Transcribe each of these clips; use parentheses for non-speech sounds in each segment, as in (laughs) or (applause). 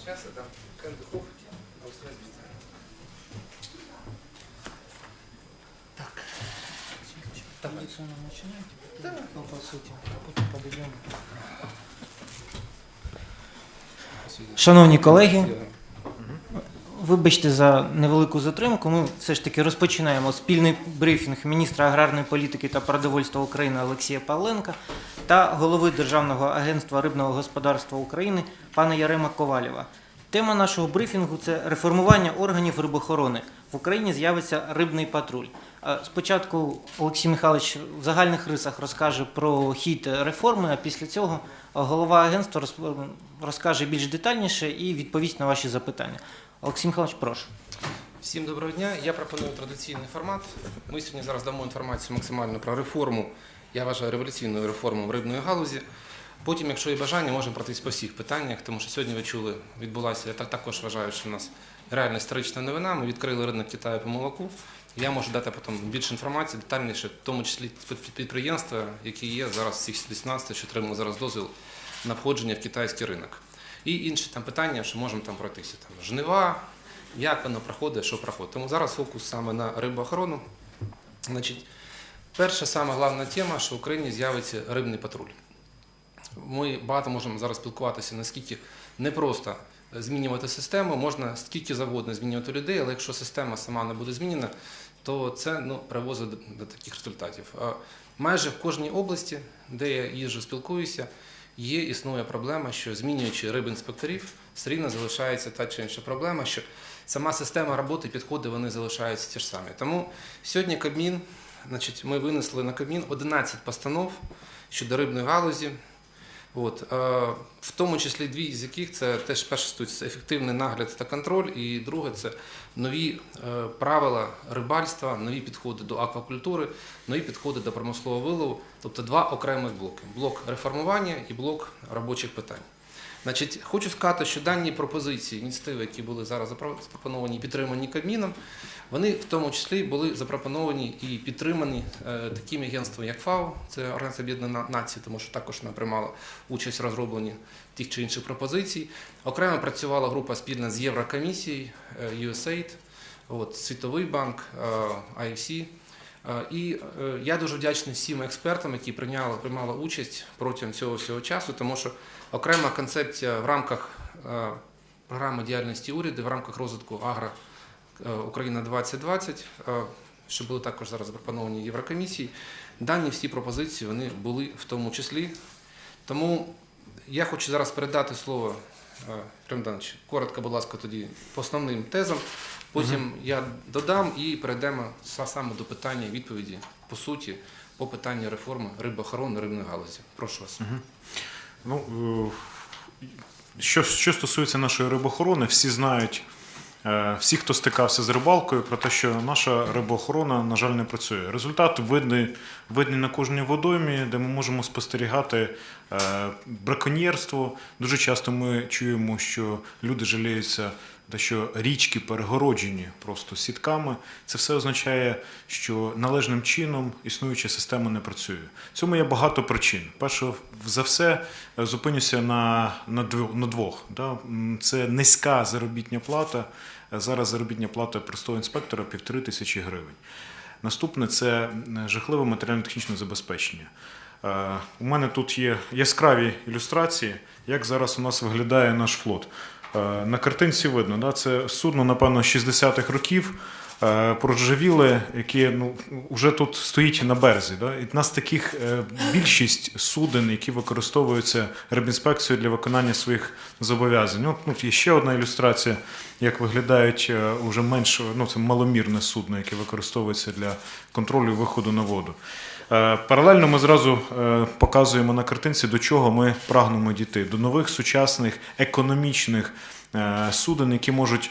Сейчас это Кандухов, Аустралия специально. Традиционно начинаем. Да. Ну, по сути, а потім подойдемо. Шановні колеги, вибачте за невелику затримку. Ми все ж таки розпочинаємо спільний брифінг міністра аграрної політики та продовольства України Олексія Павленка та голови Державного агентства рибного господарства України пана Ярема Ковалєва. Тема нашого брифінгу це реформування органів рибохорони. В Україні з'явиться рибний патруль. Спочатку Олексій Михайлович в загальних рисах розкаже про хід реформи, а після цього голова агентства розкаже більш детальніше і відповість на ваші запитання. Олексій Михайлович, прошу. Всім доброго дня. Я пропоную традиційний формат. Ми сьогодні зараз дамо інформацію максимально про реформу. Я вважаю революційною реформу рибної галузі. Потім, якщо є бажання, можемо пройтись по всіх питаннях, тому що сьогодні ви чули, відбулася, я також вважаю, що в нас реальна історична новина. Ми відкрили ринок Китаю по молоку. Я можу дати потім більше інформації, детальніше, в тому числі під- підприємства, які є зараз всіх 18, що отримали зараз дозвіл на входження в китайський ринок. І інші там питання, що можемо там пройтися. Там жнива, як воно проходить, що проходить. Тому зараз фокус саме на рибоохорону. Значить, перша сама головна тема, що в Україні з'явиться рибний патруль. Ми багато можемо зараз спілкуватися, наскільки непросто змінювати систему, можна скільки завгодно змінювати людей, але якщо система сама не буде змінена, то це ну, привозить до, таких результатів. Майже в кожній області, де я їжджу, спілкуюся, є існує проблема, що змінюючи рибінспекторів, все рівно залишається та чи інша проблема, що сама система роботи, підходи вони залишаються ті ж самі. Тому сьогодні Кабмін, значить, ми винесли на Кабмін 11 постанов щодо рибної галузі. От, е, в тому числі дві з яких це теж перше стосується ефективний нагляд та контроль, і друге це нові е, правила рибальства, нові підходи до аквакультури, нові підходи до промислового вилову, тобто два окремих блоки: блок реформування і блок робочих питань. Значить, хочу сказати, що дані пропозиції, ініціативи, які були зараз запропоновані і підтримані Кабміном, вони в тому числі були запропоновані і підтримані е, такими агентствами, як ФАО, це Організація Об'єднаних Націй, тому що також вона приймала участь в розробленні тих чи інших пропозицій. Окремо працювала група спільна з Єврокомісією, е, USAID, от, Світовий банк, е, IFC. Е, І е, я дуже вдячний всім експертам, які прийняли, приймали участь протягом цього всього часу, тому що окрема концепція в рамках е, програми діяльності уряду, в рамках розвитку Агро Україна 2020, е, що були також зараз запропоновані Єврокомісії. Дані всі пропозиції вони були в тому числі. Тому я хочу зараз передати слово Ірем коротко, будь ласка, тоді по основним тезам. Потім я додам і перейдемо саме до питання і відповіді по суті по питанню реформи рибоохорони рибної галузі. Прошу вас. Ну, е, що, що стосується нашої рибоохорони, всі знають, е, всі, хто стикався з рибалкою, про те, що наша рибоохорона, на жаль, не працює. Результат видний, видний на кожній водоймі, де ми можемо спостерігати е, браконьєрство. Дуже часто ми чуємо, що люди жаліються, те, що річки перегороджені просто сітками. Це все означає, що належним чином існуюча система не працює. Цьому є багато причин. Перше за все, е, зупинюся на, на, на двох. Да? Це низька заробітня плата. Е, Зараз заробітня плата простого інспектора півтори тисячі гривень. Наступне це жахливе матеріально-технічне забезпечення. Е, У мене тут є яскраві ілюстрації, як зараз у нас виглядає наш флот. Е, На картинці видно, да, це судно, напевно, 60-х років, е, проржавіле, яке ну, вже тут стоїть на березі. Да? І в нас таких е, більшість суден, які використовуються рибінспекцією для виконання своїх зобов'язань. От, ну, є ще одна ілюстрація, як виглядають е, уже менш, ну, це маломірне судно, яке використовується для контролю виходу на воду. Паралельно ми зразу показуємо на картинці, до чого ми прагнемо дійти. До нових сучасних економічних суден, які можуть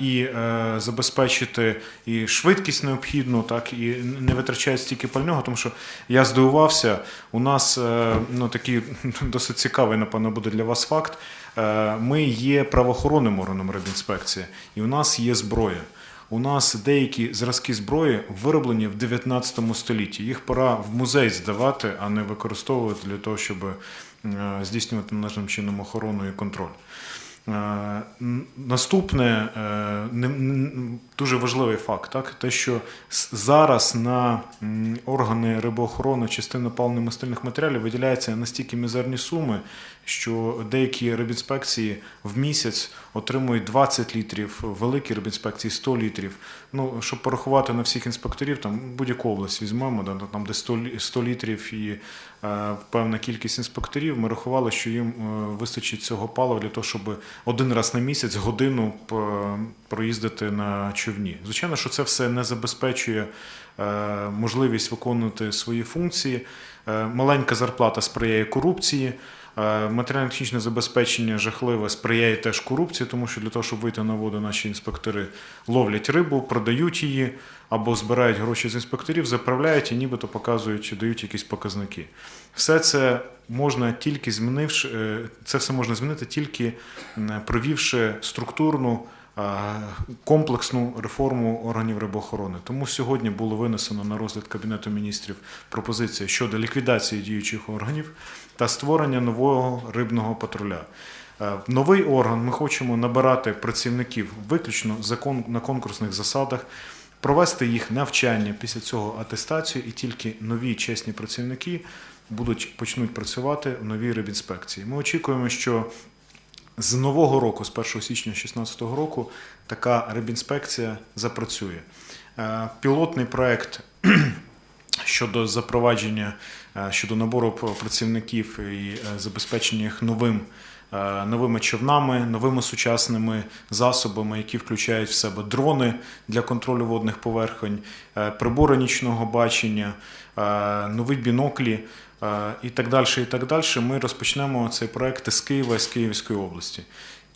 і е, забезпечити і швидкість необхідну, так і не витрачають стільки пального, тому що я здивувався, у нас е, ну, такий (laughs) досить цікавий, напевно, буде для вас факт. Е, Ми є правоохоронним органом рибінспекції, і у нас є зброя. У нас деякі зразки зброї вироблені в 19 столітті. Їх пора в музей здавати, а не використовувати для того, щоб е, здійснювати належним чином охорону і контроль. Е, Наступне е, дуже важливий факт, так? Те, що зараз на органи рибоохорони частини паливно-мастильних матеріалів виділяються настільки мізерні суми, що деякі рибінспекції в місяць отримують 20 літрів, великі рибінспекції 100 літрів. Ну, щоб порахувати на всіх інспекторів, там будь-яку область візьмемо, да, там де 100, 100 літрів і е, певна кількість інспекторів, ми рахували, що їм е, вистачить цього палива для того, щоб один раз на місяць годину проїздити на човні. Звичайно, що це все не забезпечує е, можливість виконувати свої функції. Е, Маленька зарплата сприяє корупції. Е, Матеріально-технічне забезпечення жахливе сприяє теж корупції, тому що для того, щоб вийти на воду, наші інспектори ловлять рибу, продають її або збирають гроші з інспекторів, заправляють і нібито показують, дають якісь показники. Все це можна тільки змінивши, е, це все можна змінити тільки провівши структурну комплексну реформу органів рибоохорони. Тому сьогодні було винесено на розгляд Кабінету міністрів пропозиція щодо ліквідації діючих органів та створення нового рибного патруля. Е, новий орган ми хочемо набирати працівників виключно на конкурсних засадах, провести їх навчання, після цього атестацію, і тільки нові чесні працівники будуть почнуть працювати в новій рибінспекції. Ми очікуємо, що з нового року, з 1 січня 2016 року, така рибінспекція запрацює. Е, Пілотний проект (clears throat) щодо запровадження, е, щодо набору працівників і е, забезпечення їх новим. Новими човнами, новими сучасними засобами, які включають в себе дрони для контролю водних поверхонь, прибори нічного бачення, нові біноклі і так далі. І так далі. Ми розпочнемо цей проект з Києва з Київської області.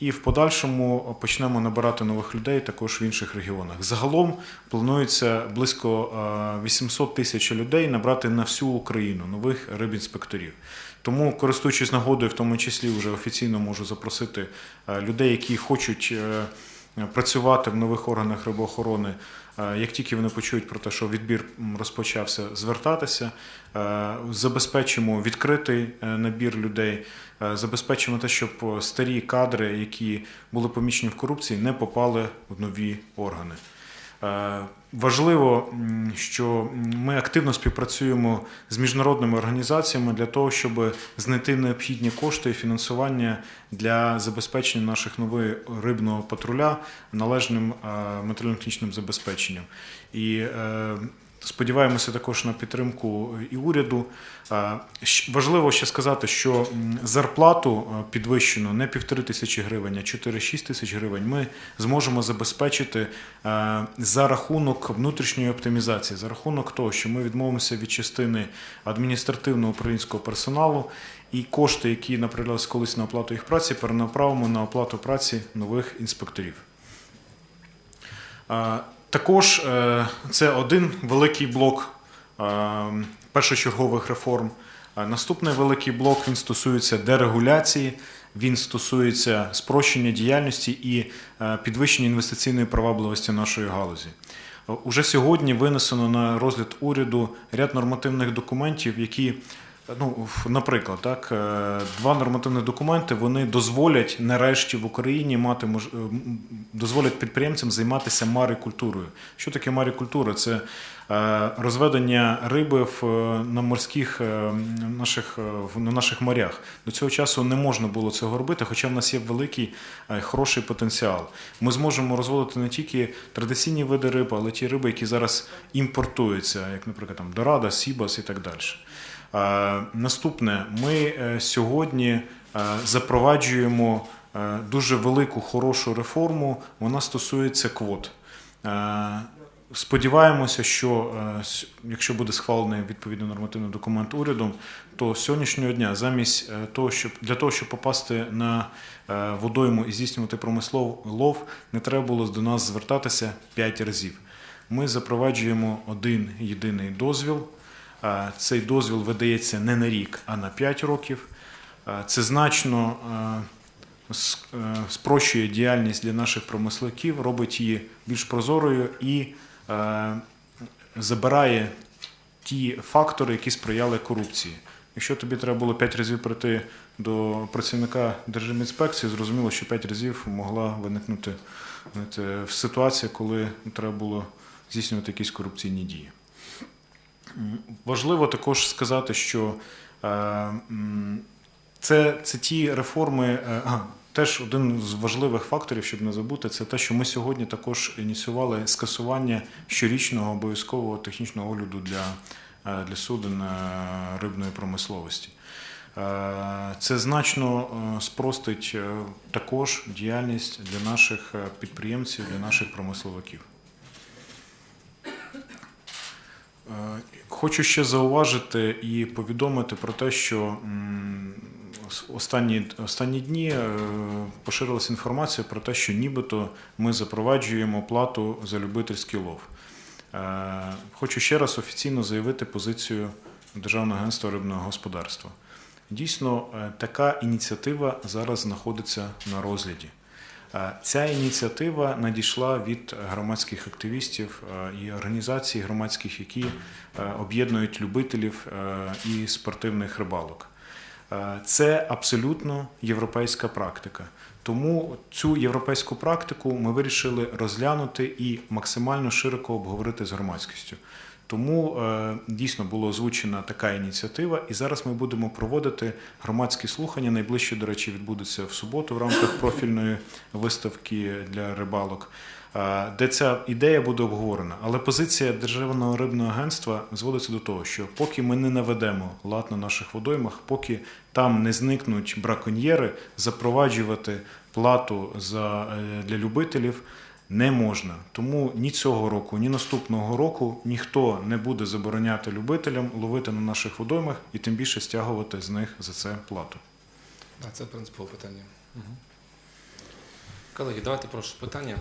І в подальшому почнемо набирати нових людей також в інших регіонах. Загалом планується близько е, 800 тисяч людей набрати на всю Україну нових рибінспекторів. Тому, користуючись нагодою, в тому числі вже офіційно можу запросити людей, які хочуть е, працювати в нових органах рибоохорони. Е, Як тільки вони почують про те, що відбір розпочався, звертатися, Е, забезпечимо відкритий е, набір людей, забезпечимо те, щоб старі кадри, які були помічені в корупції, не попали в нові органи. Е, Важливо, що ми активно співпрацюємо з міжнародними організаціями для того, щоб знайти необхідні кошти і фінансування для забезпечення наших нової рибного патруля належним е, матеріально-технічним забезпеченням. І е, Сподіваємося також на підтримку і уряду. Е, Важливо ще сказати, що зарплату е, підвищену не півтори тисячі гривень, а 4-6 тисяч гривень ми зможемо забезпечити е, за рахунок внутрішньої оптимізації, за рахунок того, що ми відмовимося від частини адміністративного управлінського персоналу і кошти, які направлялися колись на оплату їх праці, перенаправимо на оплату праці нових інспекторів. Також е, це один великий блок е, першочергових реформ. Е, Наступний великий блок він стосується дерегуляції, він стосується спрощення діяльності і підвищення інвестиційної привабливості нашої галузі. Уже сьогодні винесено на розгляд уряду ряд нормативних документів, які Ну, наприклад, так, е, два нормативні документи вони дозволять нарешті в Україні мати мож... е, дозволять підприємцям займатися марикультурою. Що таке марикультура? Це е, розведення риби в, на морських наших, на наших морях. До цього часу не можна було цього робити, хоча в нас є великий хороший потенціал. Ми зможемо розводити не тільки традиційні види риби, але ті риби, які зараз імпортуються, як, наприклад, там Дорада, Сібас і так далі. Е, Наступне, ми е, сьогодні е, запроваджуємо дуже велику хорошу реформу. Вона стосується квот. Сподіваємося, що якщо буде схвалений відповідний нормативний документ урядом, то з сьогоднішнього дня замість того, щоб для того, щоб попасти на водойму і здійснювати промислов лов, не треба було до нас звертатися 5 разів. Ми запроваджуємо один єдиний дозвіл. Цей дозвіл видається не на рік, а на 5 років. Це значно е, спрощує діяльність для наших промисливків, робить її більш прозорою і е, забирає ті фактори, які сприяли корупції. Якщо тобі треба було 5 разів прийти до працівника Держінспекції, зрозуміло, що 5 разів могла виникнути знаєте, в ситуації, коли треба було здійснювати якісь корупційні дії. Важливо також сказати, що е, це, це ті реформи. е, А, теж один з важливих факторів, щоб не забути, це те, що ми сьогодні також ініціювали скасування щорічного обов'язкового технічного огляду для, е, для суден рибної промисловості. Це значно спростить також діяльність для наших підприємців, для наших промисловиків. Хочу ще зауважити і повідомити про те, що останні, останні дні е, поширилася інформація про те, що нібито ми запроваджуємо плату за любительський лов. Е, Хочу ще раз офіційно заявити позицію Державного агентства рибного господарства. Дійсно, е, така ініціатива зараз знаходиться на розгляді. Е, Ця ініціатива надійшла від громадських активістів е, і організацій громадських, які е, об'єднують любителів і спортивних рибалок. Це абсолютно європейська практика. Тому цю європейську практику ми вирішили розглянути і максимально широко обговорити з громадськістю. Тому е, дійсно була озвучена така ініціатива, і зараз ми будемо проводити громадські слухання. Найближче, до речі, відбудуться в суботу в рамках (laughs) профільної виставки для рибалок, е, де ця ідея буде обговорена. Але позиція Державного рибного агентства зводиться до того, що поки ми не наведемо лад на наших водоймах, поки там не зникнуть браконьєри, запроваджувати плату за, е, для любителів не можна. Тому ні цього року, ні наступного року ніхто не буде забороняти любителям ловити на наших водоймах і тим більше стягувати з них за це плату. А це принципове питання. Колеги, давайте прошу питання.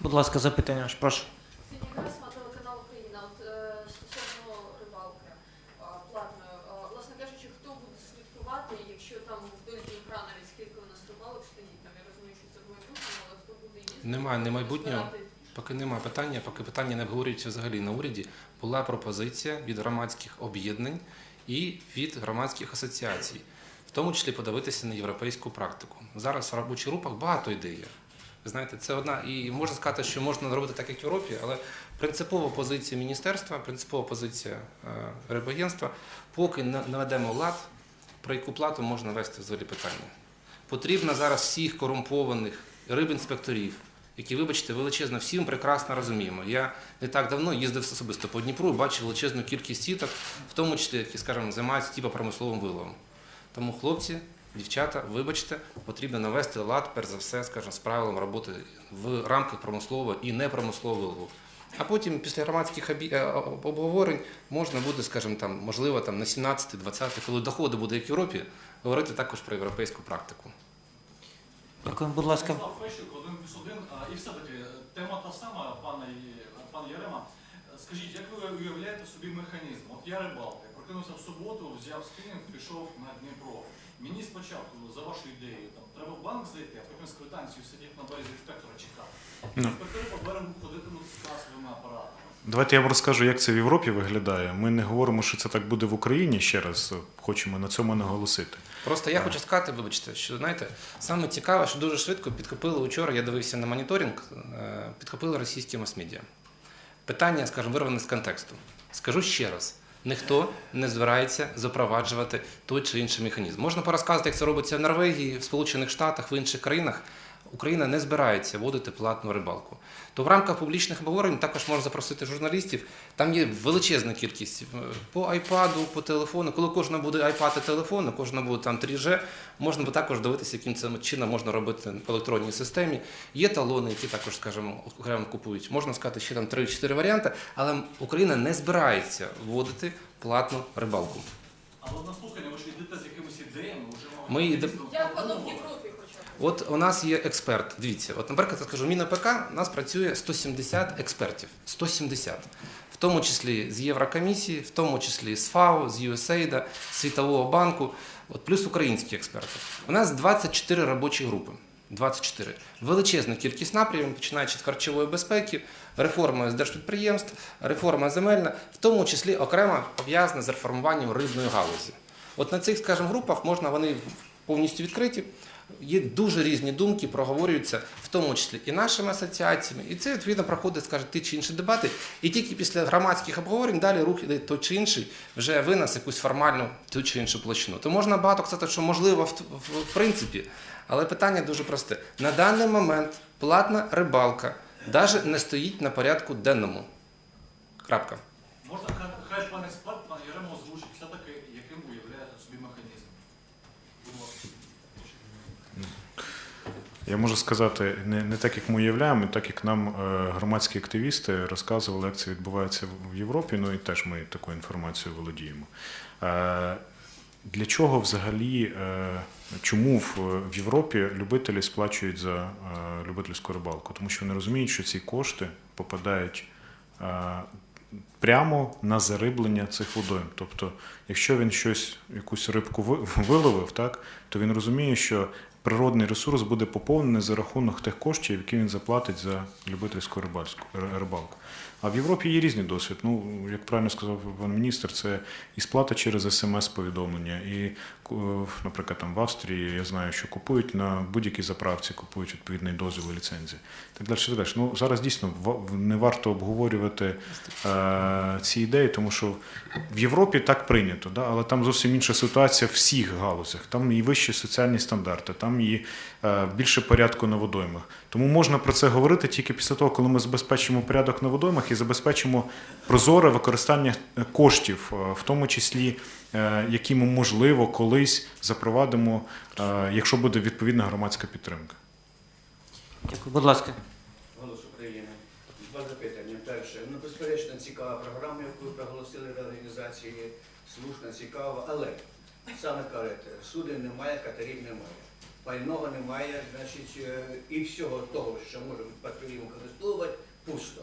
Будь ласка, запитання, прошу. Сьогодні Гресма, телеканал Україна. От е, стосовно рибалки е, платної, е, власне кажучи, хто буде слідкувати, якщо там вбиті екрани, від скільки у нас рибалок стоїть, там я розумію, що це в майбутньому, але хто буде їздити? Немає не майбутнього. Поки немає питання, поки питання не обговорюється взагалі на уряді, була пропозиція від громадських об'єднань і від громадських асоціацій, в тому числі подивитися на європейську практику. Зараз в робочих групах багато ідей. Ви знаєте, це одна, і можна сказати, що можна зробити так, як в Європі, але принципова позиція міністерства, принципова позиція е, рибагентства, поки не наведемо лад, про яку плату можна вести взагалі питання. Потрібно зараз всіх корумпованих рибінспекторів, які, вибачте, величезно всім прекрасно розуміємо. Я не так давно їздив особисто по Дніпру і бачив величезну кількість сіток, в тому числі, які, скажімо, займаються типу промисловим виловом. Тому, хлопці, дівчата, вибачте, потрібно навести лад, перш за все, скажімо, з правилом роботи в рамках промислового і непромислового вилову. А потім, після громадських е, обговорень, можна буде, скажімо, там, можливо, там, на 17-20, коли доходи буде як в Європі, говорити також про європейську практику. Дякую, будь ласка. Плюс один. І все-таки тема та сама, пане, пан Ярема. Скажіть, як ви уявляєте собі механізм? От я рибалка, прокинувся в суботу, взяв спінінг, пішов на Дніпро. Мені спочатку, за вашу ідею, там, треба в банк зайти, а потім з квитанцією сидіти на березі інспектора чекати. Ну. Інспектори по берегу ходитимуть з касовими апаратами. Давайте я вам розкажу, як це в Європі виглядає. Ми не говоримо, що це так буде в Україні ще раз. Хочемо на цьому наголосити. Просто я хочу сказати, вибачте, що знаєте, саме цікаве, що дуже швидко підхопили учора. я дивився на моніторинг, е, підхопили російські мас-медіа. Питання, скажімо, вирване з контексту. Скажу ще раз: ніхто не збирається запроваджувати той чи інший механізм. Можна порозказати, як це робиться в Норвегії, в Сполучених Штатах, в інших країнах. Україна не збирається вводити платну рибалку. То в рамках публічних обговорень також можна запросити журналістів. Там є величезна кількість е, по айпаду, по телефону. Коли кожна буде айпад і телефон, у кожного буде там 3G, можна також дивитися, яким це чином можна робити в електронній системі. Є талони, які також, скажімо, окремо купують. Можна сказати, ще там 3-4 варіанти, але Україна не збирається вводити платну рибалку. Але на слухання ви ж йдете з якимись ідеями, вже Ми йде- Як воно в Європі? От у нас є експерт. Дивіться, от, наприклад, я скажу, в МінОПК у нас працює 170 експертів. 170. В тому числі з Єврокомісії, в тому числі з ФАО, з USAID, Світового банку, от, плюс українські експерти. У нас 24 робочі групи. 24. Величезна кількість напрямів, починаючи з харчової безпеки, реформа з держпідприємств, реформа земельна, в тому числі окремо пов'язана з реформуванням рибної галузі. От на цих, скажімо, групах можна вони повністю відкриті. Є дуже різні думки, проговорюються, в тому числі і нашими асоціаціями. І це відповідно проходить, скажімо, ті чи інші дебати. І тільки після громадських обговорень далі рух іде той чи інший вже винес якусь формальну ту чи іншу площину. То можна багато сказати, що можливо в принципі, але питання дуже просте. На даний момент платна рибалка навіть не стоїть на порядку денному. Крапка. Можна хай, хай пан експерт, пан Ярема озвучить все-таки, яким уявляє собі механізм. Будь ласка. Я можу сказати не, не так, як ми уявляємо, так як нам е, громадські активісти розказували, як це відбувається в Європі. Ну і теж ми такою інформацією володіємо. Е, для чого взагалі, е, чому в, Європі любителі сплачують за любительську рибалку? Тому що вони розуміють, що ці кошти попадають прямо на зариблення цих водойм. Тобто, якщо він щось, якусь рибку виловив, так, то він розуміє, що природний ресурс буде поповнений за рахунок тих коштів, які він заплатить за любительську рибальську рибалку. А в Європі є різний досвід. Ну, як правильно сказав пан міністр, це і сплата через смс-повідомлення. І, е, наприклад, там в Австрії я знаю, що купують на будь-якій заправці, купують відповідний дозвіл і ліцензії. Так далі, так далі. Ну, зараз дійсно не варто обговорювати е, ці ідеї, тому що в Європі так прийнято, да? але там зовсім інша ситуація в всіх галузях. Там і вищі соціальні стандарти, там і більше порядку на водоймах. Тому можна про це говорити тільки після того, коли ми забезпечимо порядок на водоймах і забезпечимо прозоре використання е, коштів, е, в тому числі, е, які ми можливо колись запровадимо, е, якщо буде відповідна громадська підтримка. Дякую, будь ласка. Голос України. Два запитання. Перше, ну безперечно цікава програма, яку проголосили в організації, слушна, цікава, але саме кажете, суден немає, катерів немає. Пального немає, значить, е, і всього того, що може патрулі використовувати, пусто.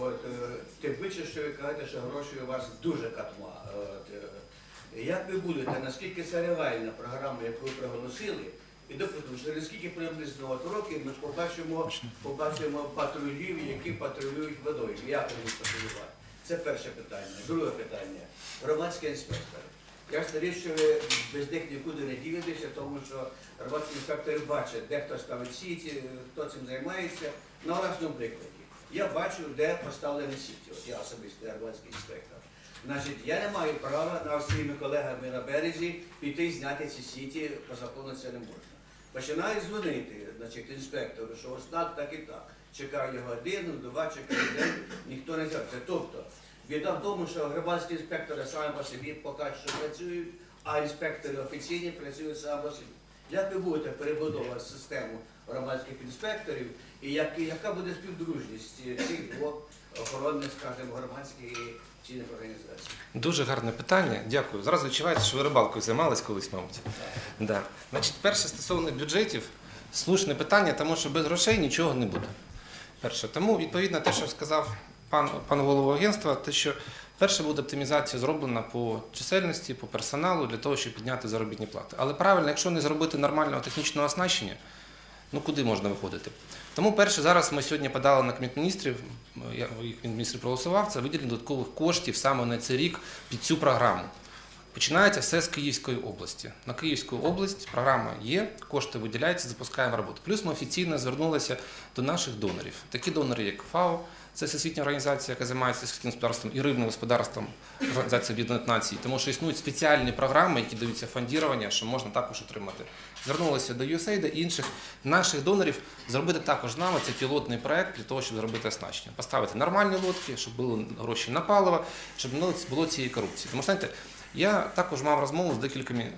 От, е, тим більше, що ви кажете, що грошей у вас дуже катма. От, е, як ви будете, наскільки це реальна програма, яку ви проголосили, і допустимо, через скільки приблизно от років ми побачимо, побачимо патрулів, які патрулюють водою. Як вони патрулювати? Це перше питання. Друге питання. Громадські інспектори. Ясна річ, що ви без них нікуди не ділитеся, тому що громадські інспектори бачать, де хто ставить сіті, хто цим займається. На власному прикладі. Я бачу, де поставлені сіті. От я особисто я інспектор. Значить, я не маю права на своїми колегами на березі піти зняти ці сіті, по закону це не можна. Починаю дзвонити, значить, інспектору, що ось так, так і так. Чекаю годину, два, чекаю день, ніхто не зробить. Тобто, біда в тому, що громадські інспектори самі по собі поки що працюють, а інспектори офіційні працюють самі по собі. Як ви будете перебудовувати систему громадських інспекторів і як, яка буде співдружність цих двох охоронних, скажімо, громадських і чинних організацій? Дуже гарне питання. Дякую. Зараз відчуваєте, що ви рибалкою займались колись, мабуть. Да. Значить, перше стосовно бюджетів, слушне питання, тому що без грошей нічого не буде. Перше. Тому, відповідно, те, що сказав пан, пан голова агентства, те, що перше буде оптимізація зроблена по чисельності, по персоналу для того, щоб підняти заробітні плати. Але правильно, якщо не зробити нормального технічного оснащення, ну куди можна виходити? Тому перше, зараз ми сьогодні подали на Кабінет міністрів, я міністрів проголосував, це виділення додаткових коштів саме на цей рік під цю програму. Починається все з Київської області. На Київську область програма є, кошти виділяються, запускаємо роботу. Плюс ми офіційно звернулися до наших донорів. Такі донори, як ФАО, це всесвітня організація, яка займається сільським господарством і рибним господарством Організації Об'єднаних Націй, тому що існують спеціальні програми, які даються фондування, що можна також отримати. Звернулися до USAID і інших наших донорів зробити також з нами цей пілотний проект для того, щоб зробити оснащення. Поставити нормальні лодки, щоб були гроші на паливо, щоб не було цієї корупції. Тому знаєте, я також мав розмову з декількома е,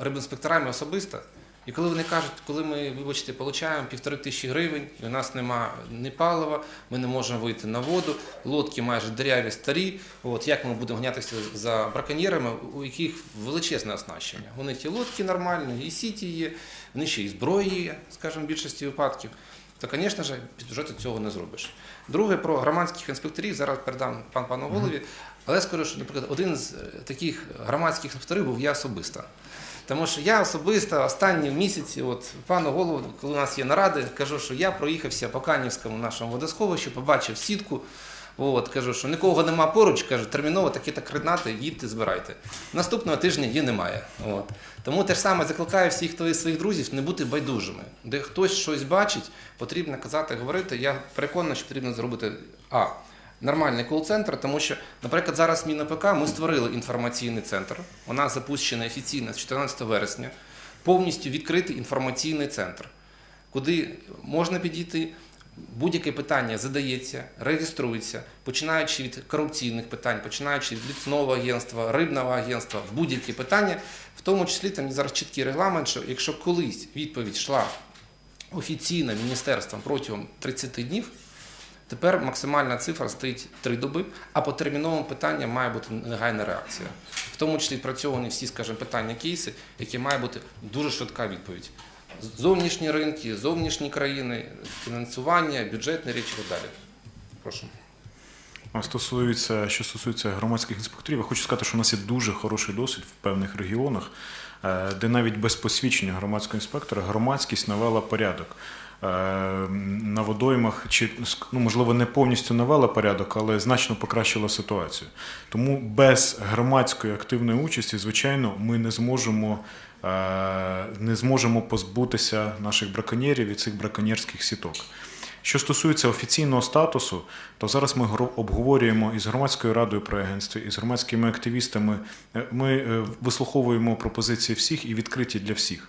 рибінспекторами особисто. І коли вони кажуть, коли ми, вибачте, отримуємо півтори тисячі гривень, і у нас немає ні палива, ми не можемо вийти на воду, лодки майже дерев'я старі. От як ми будемо гнятися за браконьєрами, у яких величезне оснащення. Вони ті лодки нормальні, і сіті є, вони ще і зброї є, скажімо, в більшості випадків. То, звісно ж, під бюджету цього не зробиш. Друге, про громадських інспекторів зараз передам пан пану голові. Але скажу, що, наприклад, один з е, таких громадських інспекторів був я особисто. Тому що я особисто останні місяці, от пану голову, коли у нас є наради, кажу, що я проїхався по Канівському нашому водосховищу, побачив сітку. От, кажу, що нікого нема поруч, кажу, терміново такі так координати, їдьте, збирайте. Наступного тижня її немає. От. Тому те ж саме закликаю всіх хто своїх друзів не бути байдужими. Де хтось щось бачить, потрібно казати, говорити. Я переконаний, що потрібно зробити А. Нормальний кол-центр, тому що, наприклад, зараз МінАПК ми створили інформаційний центр. Вона запущена офіційно з 14 вересня. Повністю відкритий інформаційний центр, куди можна підійти. Будь-яке питання задається, реєструється, починаючи від корупційних питань, починаючи від лісного агентства, рибного агентства, будь-які питання, в тому числі там зараз чіткий регламент, що якщо колись відповідь йшла офіційно міністерством протягом 30 днів, тепер максимальна цифра стоїть 3 доби, а по терміновим питанням має бути негайна реакція. В тому числі відпрацьовані всі, скажімо, питання кейси, які має бути дуже швидка відповідь. Зовнішні ринки, зовнішні країни, фінансування, бюджетні речі і далі. Прошу. Стосується, що стосується громадських інспекторів, я хочу сказати, що у нас є дуже хороший досвід в певних регіонах, е, де навіть без посвідчення громадського інспектора громадськість навела порядок. Е, На водоймах, чи ну, можливо не повністю навела порядок, але значно покращила ситуацію. Тому без громадської активної участі, звичайно, ми не зможемо, е, не зможемо позбутися наших браконьєрів і цих браконьєрських сіток. Що стосується офіційного статусу, то зараз ми обговорюємо із громадською радою при агентстві, із громадськими активістами. Е, Ми вислуховуємо пропозиції всіх і відкриті для всіх.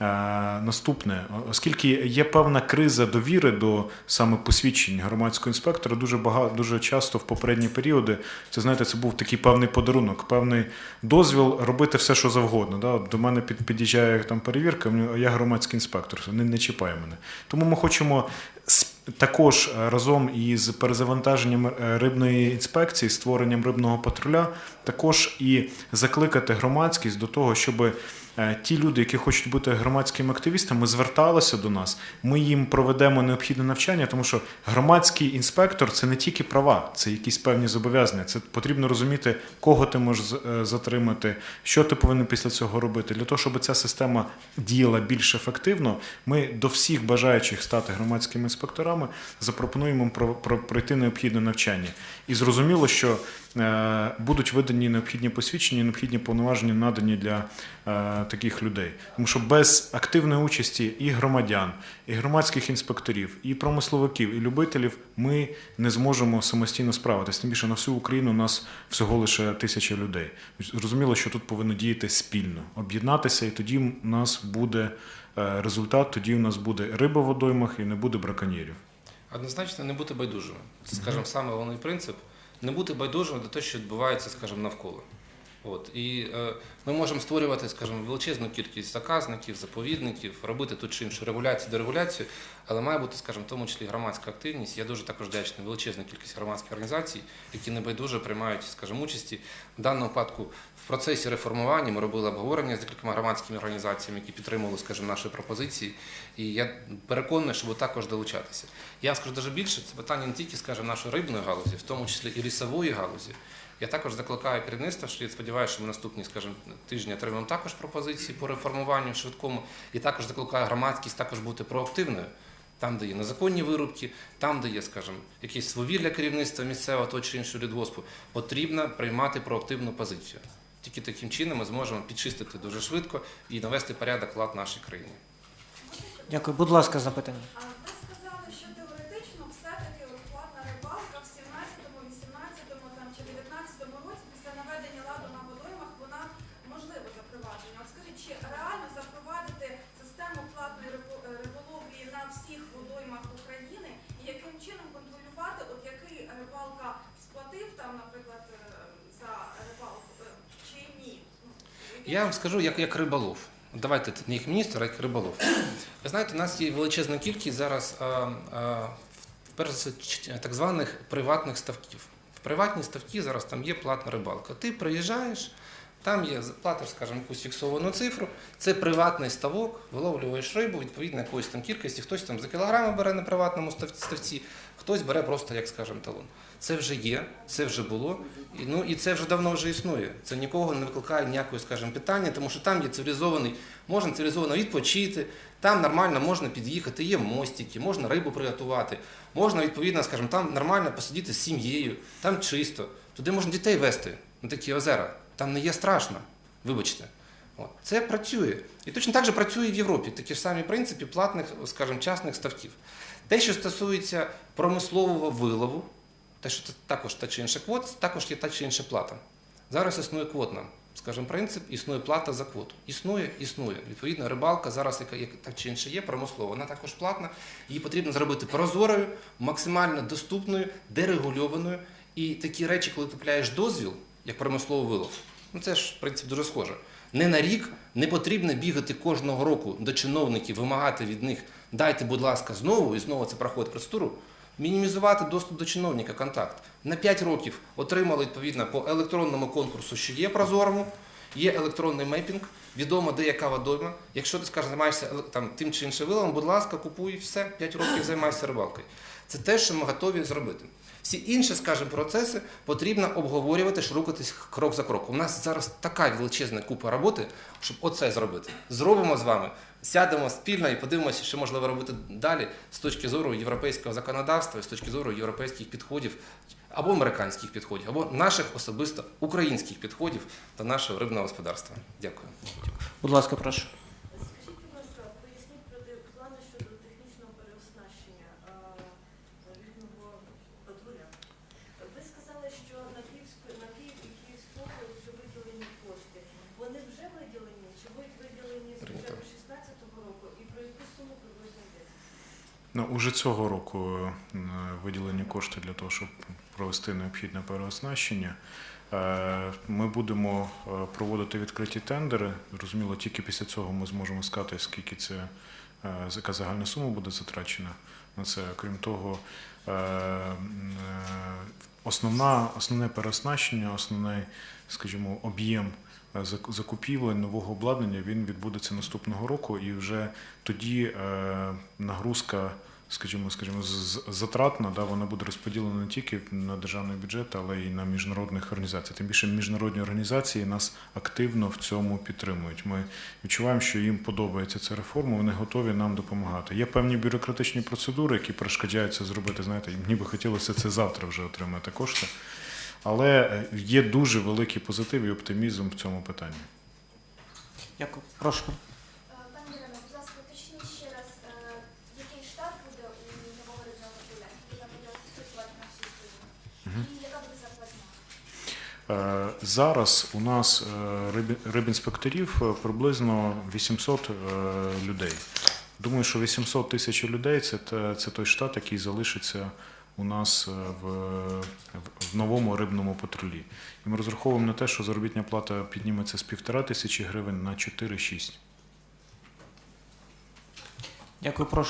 Е, Наступне, оскільки є певна криза довіри до саме посвідчень громадського інспектора, дуже багато дуже часто в попередні періоди це знаєте, це був такий певний подарунок, певний дозвіл робити все, що завгодно. Да? До мене під, під'їжджає там перевірка, я громадський інспектор, не, не чіпає мене. Тому ми хочемо також е, разом із перезавантаженням е, рибної інспекції, створенням рибного патруля, також і закликати громадськість до того, щоб е, ті люди, які хочуть бути громадськими активістами, зверталися до нас. Ми їм проведемо необхідне навчання, тому що громадський інспектор це не тільки права, це якісь певні зобов'язання. Це потрібно розуміти, кого ти можеш е, затримати, що ти повинен після цього робити. Для того, щоб ця система діяла більш ефективно, ми до всіх бажаючих стати громадськими інспекторами запропонуємо про- про- пройти необхідне навчання. І зрозуміло, що будуть видані необхідні посвідчення, необхідні повноваження надані для е, таких людей. Тому що без активної участі і громадян, і громадських інспекторів, і промисловиків, і любителів ми не зможемо самостійно справитися. Тим більше на всю Україну у нас всього лише тисяча людей. Зрозуміло, що тут повинно діяти спільно, об'єднатися, і тоді у нас буде е, результат, тоді у нас буде риба в водоймах і не буде браконьєрів. Однозначно не бути байдужими. Це, скажімо, саме головний принцип не бути байдужими до того, що відбувається, скажімо, навколо. От. І е, ми можемо створювати, скажімо, величезну кількість заказників, заповідників, робити тут чи іншу регуляцію, дерегуляцію, але має бути, скажімо, в тому числі громадська активність. Я дуже також вдячний величезна кількість громадських організацій, які небайдуже приймають, скажімо, участі. В даному випадку в процесі реформування ми робили обговорення з декількома громадськими організаціями, які підтримували, скажімо, наші пропозиції. І я переконаний, що ви також долучатися. Я скажу дуже більше, це питання не тільки, скажімо, нашої рибної галузі, в тому числі і лісової галузі. Я також закликаю керівництво, що я сподіваюся, що ми наступні, скажімо, тижні отримаємо також пропозиції по реформуванню швидкому. І також закликаю громадськість також бути проактивною. Там, де є незаконні вирубки, там, де є, скажімо, якісь свавілля керівництва місцевого того чи іншого лідгоспу, потрібно приймати проактивну позицію. Тільки таким чином ми зможемо підчистити дуже швидко і навести порядок лад нашій країні. Дякую. Будь ласка, запитання ви сказали, що теоретично все-таки от платна рибалка в 17-му, 18-му там, чи 19-му році після наведення ладу на водоймах вона можливо запровадження. От скажіть, чи реально запровадити систему платної рибо- е, риболовлі на всіх водоймах України і яким чином контролювати, от який рибалка сплатив там, наприклад, е, за рибалку е, чи ні? Ну, яким Я вам скажу, як, як риболов. Давайте не як міністр, а як риболов. Ви знаєте, у нас є величезна кількість зараз а, а, перш так званих приватних ставків. В приватні ставки зараз там є платна рибалка. Ти приїжджаєш, Там є платиш, скажімо, якусь фіксовану цифру. Це приватний ставок, виловлюєш рибу, відповідно якоїсь там кількості. Хтось там за кілограми бере на приватному ставці, хтось бере просто, як скажемо, талон. Це вже є, це вже було, і, ну, і це вже давно вже існує. Це нікого не викликає ніякої, скажімо, питання, тому що там є цивілізований, можна цивілізовано відпочити, там нормально можна під'їхати, є мостики, можна рибу приготувати, можна, відповідно, скажімо, там нормально посидіти з сім'єю, там чисто. Туди можна дітей вести на такі озера. Там не є страшно, вибачте. Це працює. І точно так же працює в Європі. Такі ж самі принципи платних, скажімо, частних ставків. Те, що стосується промислового вилову, те, що це також та чи інша квот, також є та чи інша плата. Зараз існує квотна, скажімо, принцип, існує плата за квоту. Існує, існує. Відповідно, рибалка зараз, яка як так чи інше є, промислова, вона також платна. Її потрібно зробити прозорою, максимально доступною, дерегульованою. І такі речі, коли ти купляєш дозвіл, як промисловий вилов, ну це ж в принципі дуже схоже. Не на рік не потрібно бігати кожного року до чиновників, вимагати від них дайте, будь ласка, знову і знову це проходить процедуру. Мінімізувати доступ до чиновника, контакт. На 5 років отримали відповідно по електронному конкурсу, що є прозорому, є електронний мепінг, відомо, де яка водойма. Якщо ти скажеш, займаєшся там, тим чи іншим виловом, будь ласка, купуй все, 5 років займайся рибалкою. Це те, що ми готові зробити. Всі інші, скажімо, процеси потрібно обговорювати, рухатись крок за кроком. У нас зараз така величезна купа роботи, щоб оце зробити. Зробимо з вами, сядемо спільно і подивимося, що можливо робити далі з точки зору європейського законодавства, з точки зору європейських підходів або американських підходів, або наших особисто українських підходів до нашого рибного господарства. Дякую. Будь ласка, прошу. Скажіть, будь ласка, поясніть про те- плани щодо технічного переоснащення а, рідного патруля. Ви сказали, що на Київську на Київ і Київську область вже виділені кошти. Вони вже виділені чи будуть виділені з Прийнято. бюджету 16-го року і про яку суму приблизно йдеться? Ну, уже цього року е, виділені кошти для того, щоб провести необхідне переоснащення. Е, Ми будемо е, проводити відкриті тендери. Зрозуміло, тільки після цього ми зможемо сказати, скільки це яка загальна сума буде затрачена на це. Крім того, основна, основне переоснащення, основний, скажімо, об'єм е, зак- закупівель нового обладнання він відбудеться наступного року, і вже тоді е, нагрузка, скажімо, скажімо, затратна, да, вона буде розподілена не тільки на державний бюджет, але й на міжнародних організацій. Тим більше міжнародні організації нас активно в цьому підтримують. Ми відчуваємо, що їм подобається ця реформа, вони готові нам допомагати. Є певні бюрократичні процедури, які перешкоджають це зробити. Знаєте, мені би хотілося це завтра вже отримати кошти. Але є дуже великий позитив і оптимізм в цьому питанні. Дякую. Прошу. Е, Пані Ірина, будь ласка, уточніть ще раз, е, який штат буде у нового скільки там буде працювати на всю Україну, і яка буде зарплатня? Е, Зараз у нас рибінспекторів приблизно 800 е, людей. Думаю, що 800 тисяч людей це, це той штат, який залишиться у нас е, в, в новому рибному патрулі. І ми розраховуємо на те, що заробітня плата підніметься з півтора тисячі гривень на 4-6. Дякую, прошу.